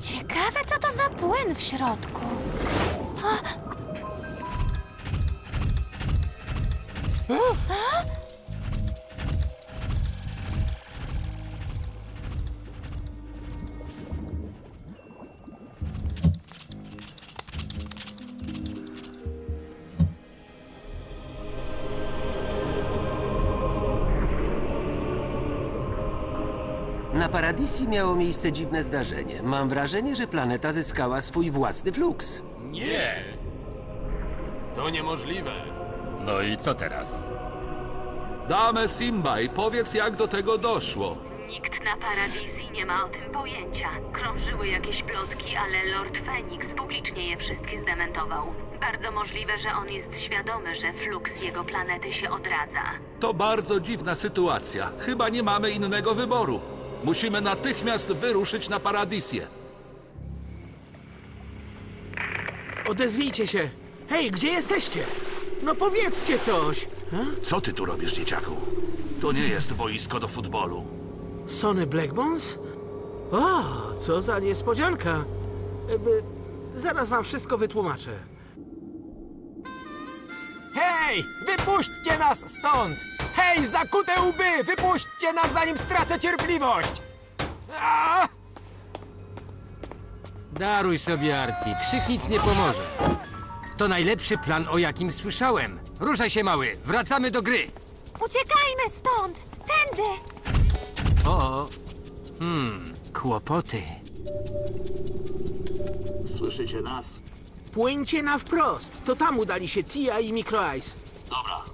Ciekawe, co to za płyn w środku. Na Paradisi miało miejsce dziwne zdarzenie. Mam wrażenie, że planeta zyskała swój własny fluks. Nie! To niemożliwe. No i co teraz? Dame Simbaj, powiedz jak do tego doszło. Nikt na Paradisi nie ma o tym pojęcia. Krążyły jakieś plotki, ale Lord Phoenix publicznie je wszystkie zdementował. Bardzo możliwe, że on jest świadomy, że fluks jego planety się odradza. To bardzo dziwna sytuacja. Chyba nie mamy innego wyboru. Musimy natychmiast wyruszyć na Paradisję. Odezwijcie się! Hej, gdzie jesteście? No powiedzcie coś! Co ty tu robisz, dzieciaku? To nie jest boisko do futbolu. Sony Blackbones? O, co za niespodzianka! E, by- Zaraz wam wszystko wytłumaczę. Hej! Wypuśćcie nas stąd! Hej, zakute łby! Wypuśćcie nas, zanim stracę cierpliwość! A! Daruj sobie, Arti. Krzyk nic nie pomoże. To najlepszy plan, o jakim słyszałem. Ruszaj się, mały. Wracamy do gry. Uciekajmy stąd! Tędy! O, hmm, kłopoty. Słyszycie nas? Płyńcie na wprost. To tam udali się Tia i Micro Ice. Dobra,